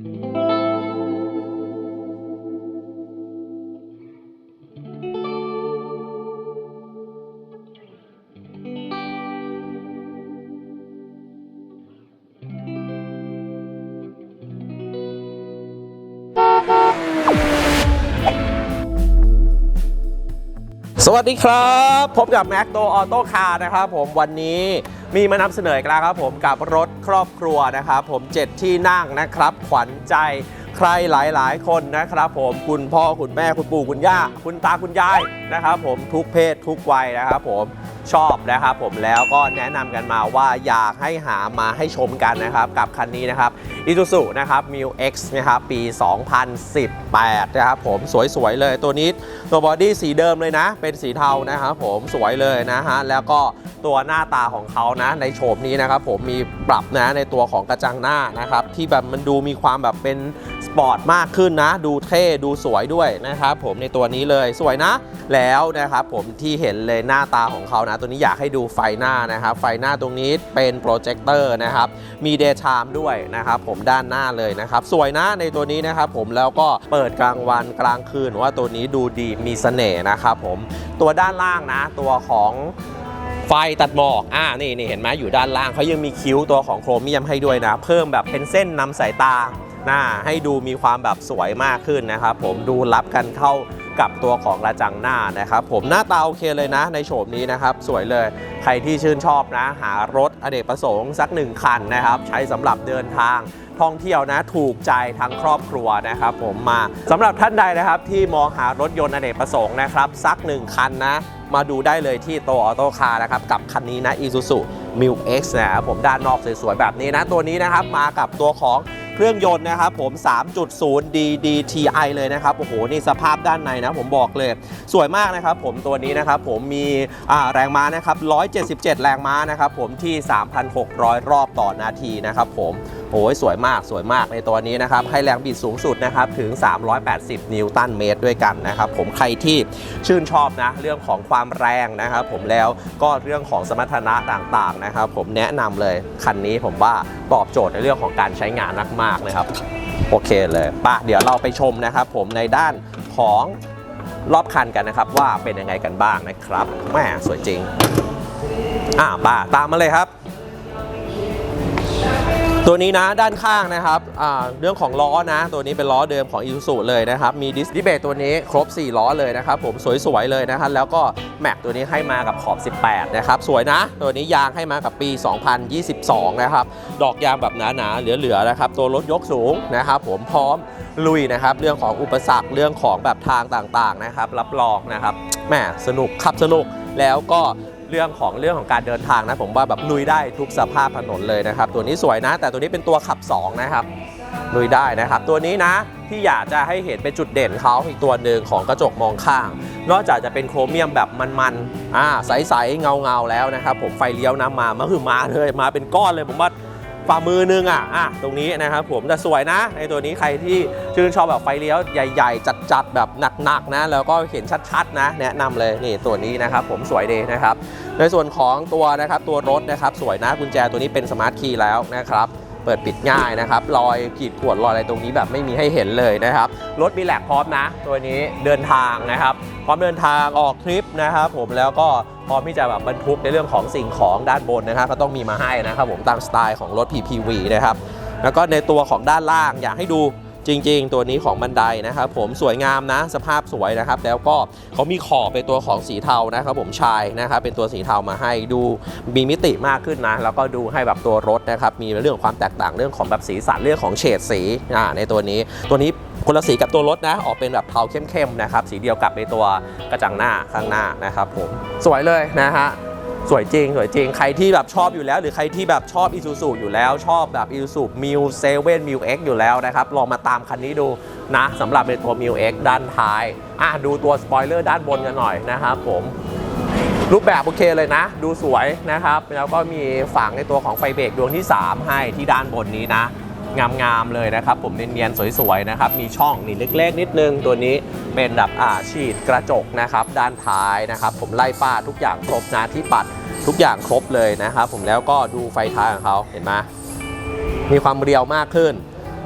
ส วัสดีครับ พบกับแม็กโตออโต้คาร์นะครับผมวันนี้มีมานำเสนออีกแล้วครับผมกับรถครอบครัวนะครับผม 7 ที่นั่งนะครับ ขวัญใจใครหลายๆ คนนะครับผมคุณพ่อคุณแม่คุณปู่คุณย่า คุณตาคุณยาย นะครับผมทุกเพศทุกวัยนะครับผมชอบนะครับผมแล้วก็แนะนำกันมาว่าอยากให้หามาให้ชมกันนะครับ กับคันนี้นะครับ i s u z u นะครับ m i X นะครับปี 2018 นะครับผมสวยๆเลยตัวนี้ตัวบอดี้สีเดิมเลยนะ เป็นสีเทานะครับผมสวยเลยนะฮะแล้วก็ตัวหน้าตาของเขานะในโฉมนี้นะครับผมมีปรับนะในตัวของกระจังหน้านะครับที่แบบมันดูมีความแบบเป็นสปอร์ตมากขึ้นนะ ดูเท่ดูสวยด้วยนะครับผมในตัวนี้เลยสวยนะแล้แล้วนะครับผมที่เห็นเลยหน้าตาของเขานะ ตัวนี้อยากให้ดูไฟหน้านะครับ ไฟหน้าตรงนี้เป็นโปรเจคเตอร์นะครับ มีเดย์ไทม์ด้วยนะครับผมด้านหน้าเลยนะครับ สวยนะในตัวนี้นะครับผมแล้วก็เปิดกลางวันกลางคืนว่าตัวนี้ดูดีมีเสน่ห์นะครับผมตัวด้านล่างนะ ตัวของไฟตัดหมอก อ่า นี่นี่เห็นไหมอยู่ด้านล่างเขายังมีคิ้วตัวของโครเมียมให้ด้วยนะ เพิ่มแบบเป็นเส้นนำสายตาหน้าให้ดูมีความแบบสวยมากขึ้นนะครับผมดูรับกันเข้า กับตัวของระจังหน้านะครับผมหน้าตาโอเคเลยนะ ในโฉมนี้นะครับ สวยเลยใครที่ชื่นชอบนะ หารถอเนกประสงค์สักหนึ่งคันนะครับ ใช้สำหรับเดินทางท่องเที่ยวนะถูกใจทั้งครอบครัวนะครับผมมาสำหรับท่านใดนะครับที่มองหารถยนต์อเนกประสงค์นะครับสักหนึ่งคันนะมาดูได้เลยที่โตออโต้คาร์นะครับกับคันนี้นะ Isuzu m i l X นะครับผมด้านนอกสวยๆแบบนี้นะ ตัวนี้นะครับมากับตัวของ เครื่องยนต์นะครับผม 3.0 DDTI เลยนะครับ โอ้โห นี่สภาพด้านในนะ ผมบอกเลย สวยมากนะครับผมตัวนี้นะครับผมมีแรงม้านะครับ 177 แรงม้านะครับผมที่ 3,600 รอบต่อนาทีนะครับผม โอ้ยสวยมากสวยมากในตัวนี้นะครับ ให้แรงบิดสูงสุดนะครับถึง 380 นิวตันเมตรด้วยกันนะครับ ผมใครที่ชื่นชอบนะ เรื่องของความแรงนะครับ ผมแล้วก็เรื่องของสมรรถนะต่างๆนะครับ ผมแนะนำเลยคันนี้ผมว่าตอบโจทย์ในเรื่องของการใช้งานมากๆนะครับโอเคเลยป่ะเดี๋ยวเราไปชมนะครับ ผมในด้านของรอบคันกันนะครับ ว่าเป็นยังไงกันบ้างนะครับแหม่สวยจริงอ่าป่ะตามมาเลยครับ ตัวนี้นะด้านข้างนะครับเรื่องของล้อนะ ตัวนี้เป็นล้อเดิมของ i s u z u เลยนะครับ มีดิสดิเบตตัวนี้ครบ 4 ล้อเลยนะครับ ผมสวยๆเลยนะครับแล้วก็แม็กตัวนี้ให้มากับขอบ 18 นะครับ สวยนะ ตัวนี้ยางให้มากับปี 2022 นะครับ ดอกยางแบบหนาๆเหลือๆนะครับ ตัวรถยกสูงนะครับ ผมพร้อมลุยนะครับ เรื่องของอุปสรรคเรื่องของแบบทางต่างๆนะครับ รับรองนะครับแหมสนุกขับสนุกแล้วก็ เรื่องของเรื่องของการเดินทางนะผมว่าแบบลุยได้ทุกสภาพถนนเลยนะครับ ตัวนี้สวยนะ แต่ตัวนี้เป็นตัวขับ 2 นะครับลุยได้นะครับ ตัวนี้นะที่อยากจะให้เห็นเป็นจุดเด่นเขาอีกตัวหนึ่งของกระจกมองข้าง นอกจากจะเป็นโครเมียมแบบมันๆอ่าใสๆเงาๆแล้วนะครับผมไฟเลี้ยวน้ำมามาคือมาเลยมาเป็นก้อนเลยผมว่า ฝ่ามือนึงอะอะตรงนี้นะครับผมแต่สวยนะในตัวนี้ใครที่ชื่นชอบแบบไฟเลี้ยวใหญ่ ๆ จัดๆแบบหนักๆนะแล้วก็เห็นชัดๆนะแนะนำเลยนี่ตัวนี้นะครับผมสวยดีนะครับในส่วนของตัวนะครับตัวรถนะครับสวยนะกุญแจตัวนี้เป็นสมาร์ทคีย์แล้วนะครับ เปิดปิดง่ายนะครับ รอยขีดข่วนรอยอะไรตรงนี้แบบไม่มีให้เห็นเลยนะครับ รถมีแหลกพร้อมนะ ตัวนี้เดินทางนะครับ พร้อมเดินทางออกทริปนะครับผมแล้วก็พร้อมที่จะแบบบรรทุกในเรื่องของสิ่งของด้านบนนะครับก็ต้องมีมาให้นะครับผมตามสไตล์ของรถ PPV นะครับแล้วก็ในตัวของด้านล่างอยากให้ดู จริง ๆ ตัวนี้ของบันไดนะครับผมสวยงามนะสภาพสวยนะครับ แล้วก็เขามีขอบเป็นตัวของสีเทานะครับผมชายนะครับเป็นตัวสีเทามาให้ดูมีมิติมากขึ้นนะ แล้วก็ดูให้แบบตัวรถนะครับมีเรื่องความแตกต่างเรื่องของแบบสีสันเรื่องของเฉดสีในตัวนี้ตัวนี้คนละสีกับตัวรถนะ ออกเป็นแบบเทาเข้มๆนะครับ สีเดียวกับในตัวกระจังหน้าข้างหน้านะครับผมสวยเลยนะฮะ สวยจริง สวยจริง ใครที่แบบชอบอยู่แล้ว หรือใครที่แบบชอบ i s u z u อยู่แล้ว ชอบแบบ i s u z u m i l 7 m i l X อยู่แล้วนะครับ ลองมาตามคันนี้ดูนะสำหรับในตัว m i l X ด้านท้าย อะ ดูตัวสปอยเลอร์ด้านบนกันหน่อยนะครับผมรูปแบบโอเคเลยนะ ดูสวยนะครับ แล้วก็มีฝังในตัวของไฟเบรกดวงที่ 3 ให้ที่ด้านบนนี้นะ งามๆเลยนะครับ ผมเนียนๆสวยๆนะครับ มีช่องนี่เล็กๆ นิดนึง ตัวนี้เป็นแบบอ่าฉีดกระจกนะครับ ด้านท้ายนะครับ ผมไล่ป้าทุกอย่างครบนะที่ปัด ทุกอย่างครบเลยนะครับผมแล้วก็ดูไฟท้ายของเขาเห็นไหมมีความเรียวมากขึ้น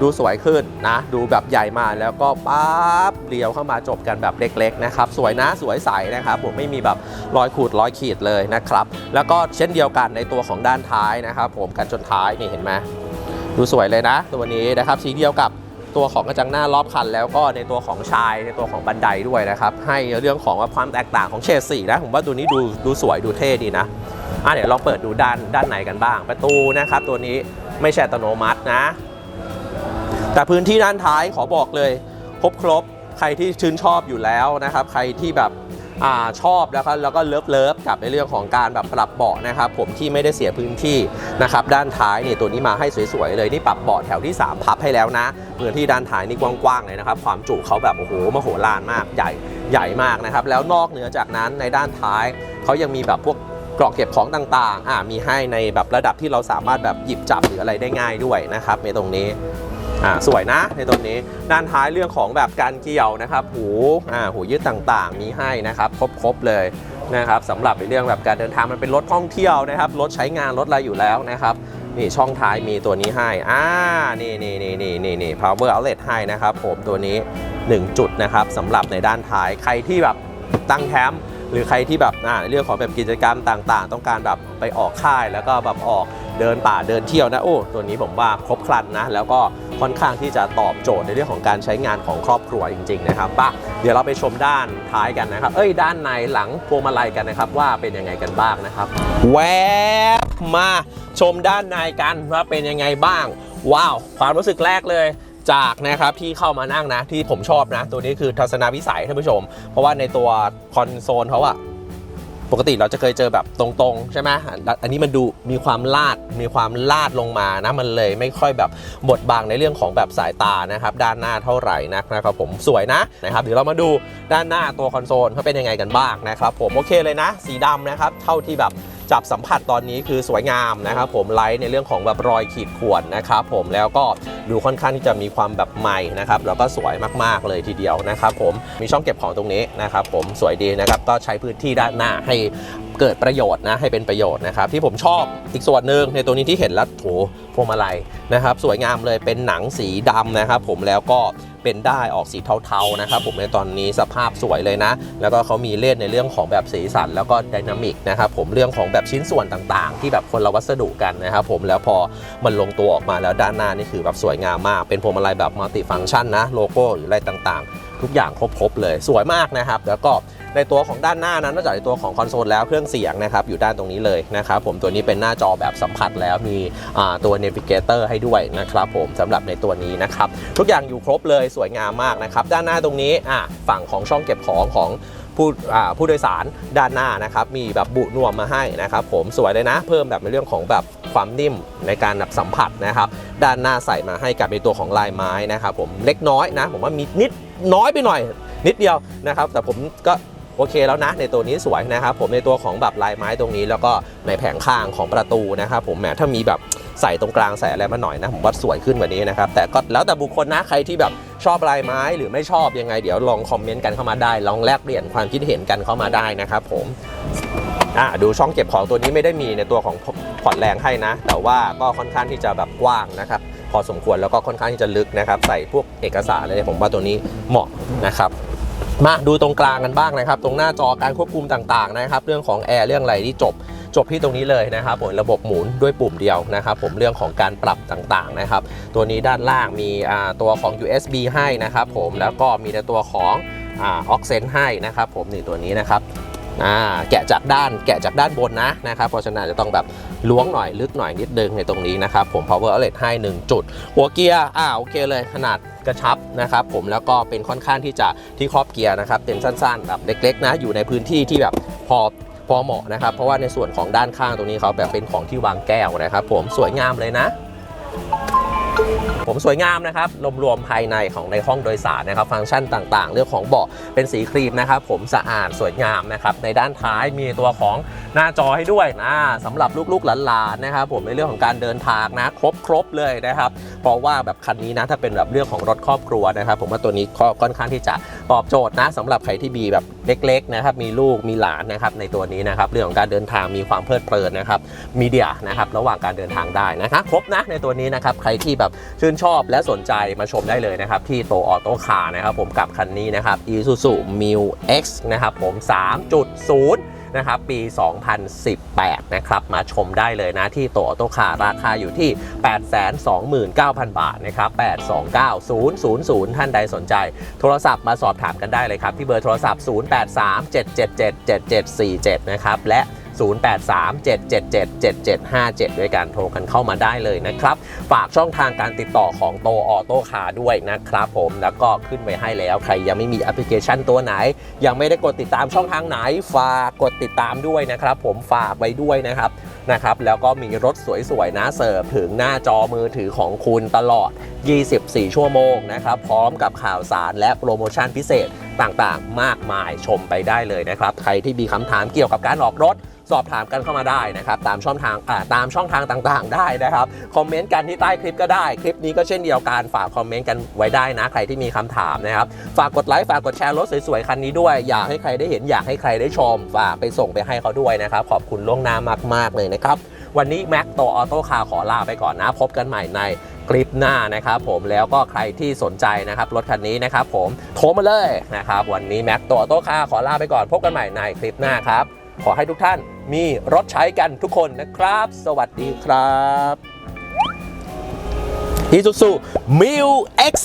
ดูสวยขึ้นนะ ดูแบบใหญ่มาแล้วก็ปั๊บเลี้ยวเข้ามาจบกันแบบเล็กๆนะครับ สวยนะสวยใสนะครับผมไม่มีแบบรอยขูดรอยขีดเลยนะครับ แล้วก็เช่นเดียวกันในตัวของด้านท้ายนะครับ ผมกันชนท้ายนี่เห็นไหมดูสวยเลยนะ ตัวนี้นะครับสีเดียวกับ ตัวของกระจังหน้ารอบคัน แล้วก็ในตัวของชายในตัวของบันไดด้วยนะครับ ให้เรื่องของว่าความแตกต่างของเฉดสีนะ ผมว่าตัวนี้ดูดูสวยดูเท่ดีนะอะเดี๋ยวลองเปิดดูด้านด้านในกันบ้าง ประตูนะครับ ตัวนี้ไม่ใช่อัตโนมัตินะ แต่พื้นที่ด้านท้ายขอบอกเลย ครบครบใครที่ชื่นชอบอยู่แล้วนะครับ ใครที่แบบ อชอบนะครับแล้วก็เลิฟเลิฟกับในเรื่องของการแบบปรับเบาะนะครับผมที่ไม่ได้เสียพื้นที่นะครับด้านท้ายนี่ตัวนี้มาให้สวยๆเลยนี่ปรับเบาะแถวที่ 3 พับให้แล้วนะพื้นที่ด้านท้ายนี่กว้างๆเลยนะครับความจุเขาแบบโอ้โหมโหฬารมากใหญ่ใหญ่มากนะครับแล้วนอกเหนือจากนั้นในด้านท้ายเขายังมีแบบพวกกล่องเก็บของต่างๆ อ่า มีให้ในแบบระดับที่เราสามารถแบบหยิบจับหรืออะไรได้ง่ายด้วยนะครับในตรงนี้ อ่าสวยนะในตัวนี้ด้านท้ายเรื่องของแบบการเกี่ยวนะครับ หูอ่าหูยืดต่างๆ มีให้นะครับ ครบๆเลยนะครับสำหรับในเรื่องแบบการเดินทางมันเป็นรถท่องเที่ยวนะครับรถใช้งานรถอะไรอยู่แล้วนะครับนี่ช่องท้ายมีตัวนี้ให้ อ่า นี่นี่นี่นี่นี่นี่ power outlet ให้นะครับผมตัวนี้ 1 จุดนะครับสำหรับในด้านท้ายใครที่แบบตั้งแคมป์หรือใครที่แบบอ่าในเรื่องของแบบกิจกรรมต่างๆ ต้องการแบบไปออกค่ายแล้วก็แบบออกเดินป่าเดินเที่ยวนะ โอ้ ตัวนี้ผมว่าครบครันนะ แล้วก็ ค่อนข้างที่จะตอบโจทย์ในเรื่องของการใช้งานของครอบครัวจริง ๆ นะครับป่ะเดี๋ยวเราไปชมด้านท้ายกันนะครับ เอ้ยด้านในหลังพวงมาลัยกันนะครับ ว่าเป็นยังไงกันบ้างนะครับแวบมาชมด้านในกันว่าเป็นยังไงบ้าง ว้าว ความรู้สึกแรกเลยจากนะครับที่เข้ามานั่งนะที่ผมชอบนะ ตัวนี้คือทัศนวิสัยท่านผู้ชม เพราะว่าในตัวคอนโซลเขาอะ ปกติเราจะเคยเจอแบบตรงๆ ใช่ไหมอันนี้มันดูมีความลาดมีความลาดลงมานะมันเลยไม่ค่อยแบบบดบังในเรื่องของแบบสายตานะครับด้านหน้าเท่าไหร่นักนะครับผมสวยนะนะครับเดี๋ยวเรามาดูด้านหน้าตัวคอนโซลเขาเป็นยังไงกันบ้างนะครับผมโอเคเลยนะ สีดำนะครับเท่าที่แบบ จับสัมผัสตอนนี้คือสวยงามนะครับผมไลท์ในเรื่องของแบบรอยขีดข่วนนะครับผมแล้วก็ดูค่อนข้างที่จะมีความแบบใหม่นะครับแล้วก็สวยมากๆเลยทีเดียวนะครับผมมีช่องเก็บของตรงนี้นะครับผมสวยดีนะครับก็ใช้พื้นที่ด้านหน้าให้ เกิดประโยชน์นะให้เป็นประโยชน์นะครับที่ผมชอบอีกส่วนหนึ่งในตัวนี้ที่เห็นแล้วโถพวงมาลัยนะครับ สวยงามเลยเป็นหนังสีดำนะครับ ผมแล้วก็เป็นได้ออกสีเทาๆนะครับ ผมในตอนนี้สภาพสวยเลยนะ แล้วก็เขามีเล่นในเรื่องของแบบสีสันแล้วก็ไดนามิกนะครับผมเรื่องของแบบชิ้นส่วนต่างๆ ที่แบบคนละวัสดุกันนะครับ ผมแล้วพอมันลงตัวออกมาแล้วด้านหน้านี่คือแบบสวยงามมาก เป็นพวงมาลัยแบบมัลติฟังก์ชันนะโลโก้หรืออะไรต่างๆ ทุกอย่างครบๆเลย สวยมากนะครับ แล้วก็ในตัวของด้านหน้านั้นนอกจากในตัวของคอนโซลแล้วเครื่องเสียงนะครับอยู่ด้านตรงนี้เลยนะครับผมตัวนี้เป็นหน้าจอแบบสัมผัสแล้วมีอ่าตัว Navigator ให้ด้วยนะครับผมสำหรับในตัวนี้นะครับทุกอย่างอยู่ครบเลยสวยงามมากนะครับด้านหน้าตรงนี้ฝั่งของช่องเก็บของของผู้ผู้โดยสารด้านหน้านะครับมีแบบบุนวมมาให้นะครับผมสวยเลยนะ เพิ่มแบบในเรื่องของแบบ ความนิ่มในการแบบสัมผัสนะครับ ด้านหน้าใส่มาให้กับในตัวของลายไม้นะครับผมเล็กน้อยนะ ผมว่ามีนิดน้อยไปหน่อย นิดเดียวนะครับ แต่ผมก็โอเคแล้วนะในตัวนี้สวยนะครับผมในตัวของแบบลายไม้ตรงนี้ แล้วก็ในแผงข้างของประตูนะครับผมแหมถ้ามีแบบใส่ตรงกลางใส่อะไรมาหน่อยนะผมว่าสวยขึ้นกว่านี้นะครับแต่ก็แล้วแต่บุคคลนะใครที่แบบชอบลายไม้หรือไม่ชอบยังไง เดี๋ยวลองคอมเมนต์กันเข้ามาได้ ลองแลกเปลี่ยนความคิดเห็นกันเข้ามาได้นะครับผม อ่าดูช่องเก็บของตัวนี้ไม่ได้มีในตัวของพอร์ตแรงให้นะ แต่ว่าก็ค่อนข้างที่จะแบบกว้างนะครับ พอสมควรแล้วก็ค่อนข้างที่จะลึกนะครับ ใส่พวกเอกสารอะไรผมว่าตัวนี้เหมาะนะครับมาดูตรงกลางกันบ้างนะครับ ตรงหน้าจอการควบคุมต่างๆนะครับ เรื่องของแอร์เรื่องอะไรที่จบจบที่ตรงนี้เลยนะครับผมระบบหมุนด้วยปุ่มเดียวนะครับ ผมเรื่องของการปรับต่างๆนะครับ ตัวนี้ด้านล่างมีอ่าตัวของ USB ให้นะครับ ผมแล้วก็มีในตัวของออกเซนให้นะครับ ผมนี่ตัวนี้นะครับ แกะจากด้านแกะจากด้านบนนะนะครับเพราะฉะนั้นจะต้องแบบล้วงหน่อยลึกหน่อยนิดนึงในตรงนี้นะครับผม power outlet ให้ 1 จุด หัวเกียร์อ่าโอเคเลยขนาดกระชับนะครับผมแล้วก็เป็นค่อนข้างที่จะที่ครอบเกียร์นะครับเป็นสั้นๆแบบเล็กๆนะอยู่ในพื้นที่ที่แบบพอพอเหมาะนะครับ เพราะว่าในส่วนของด้านข้างตรงนี้เขาแบบเป็นของที่วางแก้วนะครับผมสวยงามเลยนะ ผมสวยงามนะครับรวมๆภายในของในห้องโดยสารนะครับ ฟังก์ชันต่างๆ เรื่องของเบาะเป็นสีครีมนะครับ ผมสะอาดสวยงามนะครับ ในด้านท้ายมีตัวของหน้าจอให้ด้วยนะสำหรับลูกๆหลานๆนะครับ ผมในเรื่องของการเดินทางนะครบครบๆเลยนะครับ เพราะว่าแบบคันนี้นะถ้าเป็นแบบเรื่องของรถครอบครัวนะครับ ผมว่าตัวนี้ก็ค่อนข้างที่จะตอบโจทย์นะสำหรับใครที่มีแบบเล็กๆนะครับมีลูกมีหลานนะครับในตัวนี้นะครับเรื่องของการเดินทางมีความเพลิดเพลินนะครับมีเดียนะครับระหว่างการเดินทางได้นะครับครบนะในตัวนี้นะครับใครที่แบบชื่นนชอบและสนใจมาชมได้เลยนะครับ ที่โตออโต้คาร์นะครับผมกับคันนี้นะครับ Isuzu Mu X นะครับผม 3.0 นะครับ ปี 2018 นะครับ มาชมได้เลยนะที่โตออโต้คาร์ราคาอยู่ที่ 829,000 บาทนะครับ 829,000 ท่านใดสนใจ โทรศัพท์มาสอบถามกันได้เลยครับ ที่เบอร์โทรศัพท์ 0837777747 นะครับและ 0837777757 ด้วยการโทรกันเข้ามาได้เลยนะครับ ฝากช่องทางการติดต่อของโตออโต้คาด้วยนะครับผมแล้วก็ขึ้นไว้ให้แล้วใครยังไม่มีแอปพลิเคชันตัวไหน ยังไม่ได้กดติดตามช่องทางไหน ฝากกดติดตามด้วยนะครับ ผมฝากไว้ด้วยนะครับ นะครับแล้วก็มีรถสวยๆนะเสิร์ฟถึงหน้าจอมือถือของคุณตลอด 24 ชั่วโมงนะครับพร้อมกับข่าวสารและโปรโมชั่นพิเศษต่างๆ มากมายชมไปได้เลยนะครับ ใครที่มีคำถามเกี่ยวกับการออกรถ สอบถามกันเข้ามาได้นะครับตามช่องทางตามช่องทางต่างๆ ได้นะครับคอมเมนต์กันที่ใต้คลิปก็ได้ คลิปนี้ก็เช่นเดียวกันฝากคอมเมนต์กันไว้ได้นะใครที่มีคำถามนะครับฝากกดไลค์ฝากกดแชร์รถสวยๆคันนี้ด้วย อยากให้ใครได้เห็นอยากให้ใครได้ชมฝากไปส่งไปให้เขาด้วยนะครับขอบคุณล่วงหน้ามากๆเลยนะครับ วันนี้แม็กโตออโต้คาร์ขอลาไปก่อนนะ พบกันใหม่ในคลิปหน้านะครับผมแล้วก็ใครที่สนใจนะครับรถคันนี้นะครับผมโทรมาเลยนะครับ วันนี้แม็กโตออโต้คาร์ขอลาไปก่อน พบกันใหม่ในคลิปหน้าครับ ขอให้ทุกท่านมีรถใช้กันทุกคนนะครับ สวัสดีครับ Isuzu Mu X